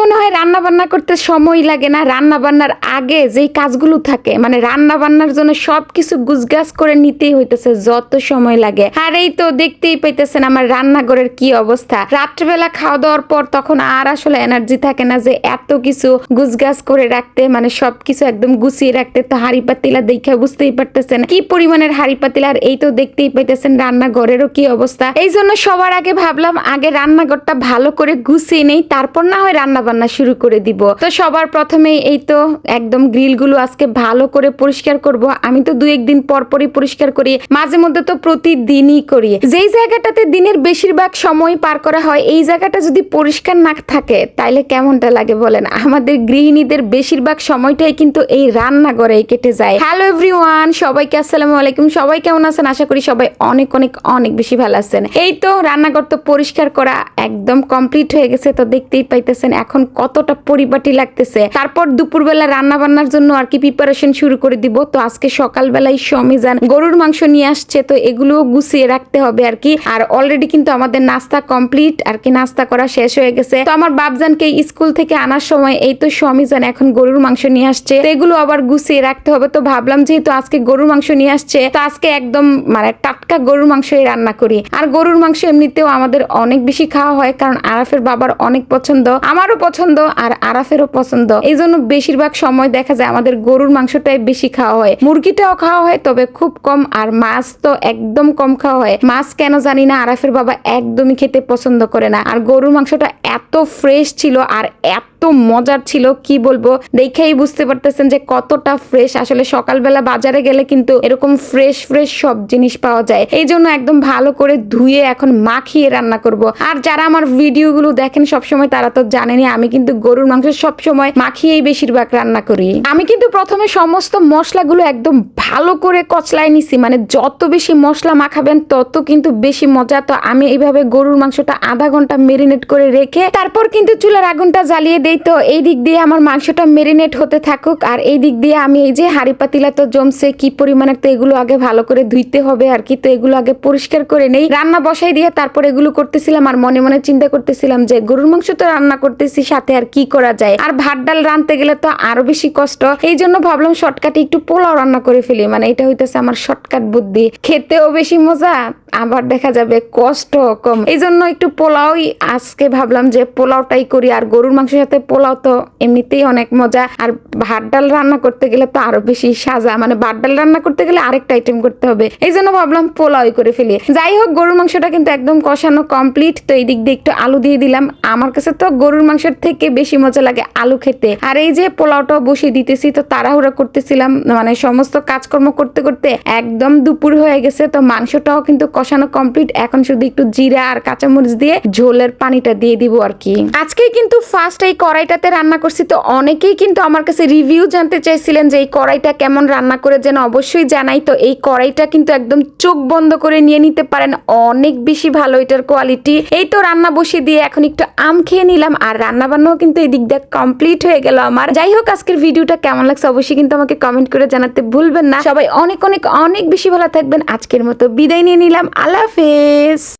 মনে হয় রান্না বান্না করতে সময় লাগে না। রান্না বান্নার আগে যেই কাজগুলো থাকে মানে রান্না বান্নার জন্য সবকিছু গুজগাছ করে নিতেই হইতেছে, যত সময় লাগে। আর এই তো দেখতেই পাইতেছেন আমার রান্নাঘরের কি অবস্থা। রাত্রেবেলা খাওয়া দাওয়ার পর তখন আর আসলে এনার্জি থাকে না যে এত কিছু গুজগাছ করে রাখতে মানে সবকিছু একদম গুছিয়ে রাখতে। তো হাড়ি পাতিলা দেখে বুঝতেই পারতেছেন কি পরিমাণের হাড়ি পাতিলা। আর এই তো দেখতেই পাইতেছেন রান্নাঘরেরও কি অবস্থা। এই জন্য সবার আগে ভাবলাম, আগে রান্নাঘরটা ভালো করে গুছিয়ে নেই, তারপর না হয় রান্না বান্না শুরু করে দিব। তো সবার প্রথমে এই তো একদম গ্রিলগুলো আজকে ভালো করে পরিষ্কার করব। আমি তো দু একদিন পর পরই পরিষ্কার করি। মাঝে মধ্যে তো প্রতিদিনই করি। যেই জায়গাটাতে দিনের বেশিরভাগ সময় পার করা হয়, এই জায়গাটা যদি পরিষ্কার না থাকে, তাইলে কেমনটা লাগে বলেন? আমাদের গৃহিণীদের বেশিরভাগ সময়টাই কিন্তু এই রান্নাঘরে কেটে যায়। হ্যালো এভরিওয়ান সবাইকে আসসালামু আলাইকুম। সবাই কেমন আছেন? আশা করি সবাই অনেক অনেক অনেক বেশি ভালো আছেন। এই তো রান্নাঘর তো পরিষ্কার করা একদম কমপ্লিট হয়ে গেছে, তো দেখতেই পাইতেছেন। এখন কতটা পরিপাটি লাগতেছে। তারপর দুপুরবেলা রান্না বান্নার জন্য আর কি প্রিপারেশন শুরু করে দিব। তো আজকে সকালবেলায় সমিজান গরুর মাংস নিয়ে আসছে, তো এগুলোও গুছিয়ে রাখতে হবে আর কি। আর অলরেডি কিন্তু আমাদের নাস্তা কমপ্লিট আর কি নাস্তা করা শেষ হয়ে গেছে। তো আমার বাপজানকে স্কুল থেকে আনার সময় এই তো সমিজান এখন গরুর মাংস নিয়ে আসছে। তো এগুলো আবার গুছিয়ে রাখতে হবে। তো ভাবলাম যেহেতু আজকে গরুর মাংস নিয়ে আসছে, তো আজকে একদম মানে টাটকা গরুর মাংসই রান্না করি। আর গরুর মাংস এমনিতেও আমাদের অনেক বেশি খাওয়া হয়, কারণ আরাফের বাবার অনেক পছন্দ। আমারও পছন্দ আর আরাফেরও পছন্দ। এই জন্য বেশিরভাগ সময় দেখা যায় আমাদের গরুর মাংসটাই বেশি খাওয়া হয়। মুরগিটাও খাওয়া হয়, তবে খুব কম আর মাছ তো একদম কম খাওয়া হয়। মাছ কেন জানি না, আরাফের বাবা একদমই খেতে পছন্দ করে না। আর গরুর মাংসটা এত ফ্রেশ ছিল আর এত মজার ছিল, কি বলব? দেখেই বুঝতে পারতেছেন যে কতটা ফ্রেশ। আসলে সকালবেলা বাজারে গেলে কিন্তু এরকম ফ্রেশ ফ্রেশ সব জিনিস পাওয়া যায়। এই জন্য একদম ভালো করে ধুয়ে এখন মাখিয়ে রান্না করব। আর যারা আমার ভিডিওগুলো দেখেন সবসময়, তারা তো জানেনি আমি কিন্তু গরুর মাংস সবসময় মাখিয়েই বেশিরভাগ রান্না করি। আমি কিন্তু প্রথমে সমস্ত মশলাগুলো একদম ভালো করে কচলায় নিছি মানে যত বেশি মশলা মাখাবেন তত কিন্তু বেশি মজা। তো আমি এইভাবে গরুর মাংসটা আধা ঘণ্টা মেরিনেট করে রেখে তারপর কিন্তু চুলার আগুনটা জ্বালিয়ে দেই। তো এই দিক দিয়ে আমার মাংসটা মেরিনেট হতে থাকুক, আর এই দিক দিয়ে আমি এই যে হাড়ি পাতিলা তো জমছে, কি পরিমাণে তো এগুলো আগে ভালো করে ধুইতে হবে আর কি, তো এগুলো আগে পরিষ্কার করে নেই। রান্না বসাই দিয়ে তারপর এগুলো করতেছিলাম, আর মনে মনে চিন্তা করতেছিলাম যে গরুর মাংস তো রান্না করতেছি সাথে আর কি করা যায়? আর ভাত ডাল রাঁধতে গেলে তো আরও বেশি কষ্ট। এই জন্য ভাবলাম শর্টকাটে একটু পোলাও রান্না করে ফেলি। মানে এটা হইতেছে আমার শর্টকাট বুদ্ধি। খেতেও বেশি মজা আবার দেখা যাবে কষ্ট কম। এই জন্য একটু পোলাওই আজকে ভাবলাম যে পোলাওটাই করি। আর গরুর মাংসের সাথে পোলাও তো এমনিতেই অনেক মজা। আর ভাত ডাল রান্না করতে গেলে তো আরও বেশি সাজা। মানে ভাত ডাল রান্না করতে গেলে আরেকটা আইটেম করতে হবে। এই জন্য ভাবলাম পোলাওই করে ফেলি। যাই হোক, গরুর মাংসটা কিন্তু একদম কষানো কমপ্লিট তো এই দিক দিয়ে একটু আলু দিয়ে দিলাম। আমার কাছে তো গরুর মাংসের থেকে বেশি মজা লাগে আলু খেতে। আর এই যে পোলাওটাও বসিয়ে দিতেছি, তো তাড়াহুড়া করতেছিলাম। মানে সমস্ত কাজকর্ম করতে করতে একদম দুপুর হয়ে গেছে। তো মাংসটাও কিন্তু কষানো কমপ্লিট এখন শুধু একটু জিরা আর কাঁচামরিচ দিয়ে ঝোলের পানিটা দিয়ে দিব আর কি। আজকে কিন্তু ফার্স্ট এই কড়াইটাতে রান্না করছি, তো অনেকেই কিন্তু আমার কাছে রিভিউ জানতে চাইছিলেন যে এই কড়াইটা কেমন রান্না করে যেন অবশ্যই জানাই। তো এই কড়াইটা কিন্তু একদম চোখ বন্ধ করে নিয়ে নিতে পারেন, অনেক বেশি ভালো এটার কোয়ালিটি এই তো রান্না বসিয়ে দিয়ে এখন একটু আম খেয়ে নিলাম, আর রান্না বান্নাও কিন্তু এই দিক দিয়ে কমপ্লিট হয়ে গেল আমার। যাই হোক, আজকের ভিডিওটা কেমন লাগছে অবশ্যই কিন্তু আমাকে কমেন্ট করে জানাতে ভুলবেন না। সবাই অনেক অনেক অনেক বেশি ভালো থাকবেন, আজকের মতো বিদায় নিয়ে নিলাম। আল্লাহ হাফেজ।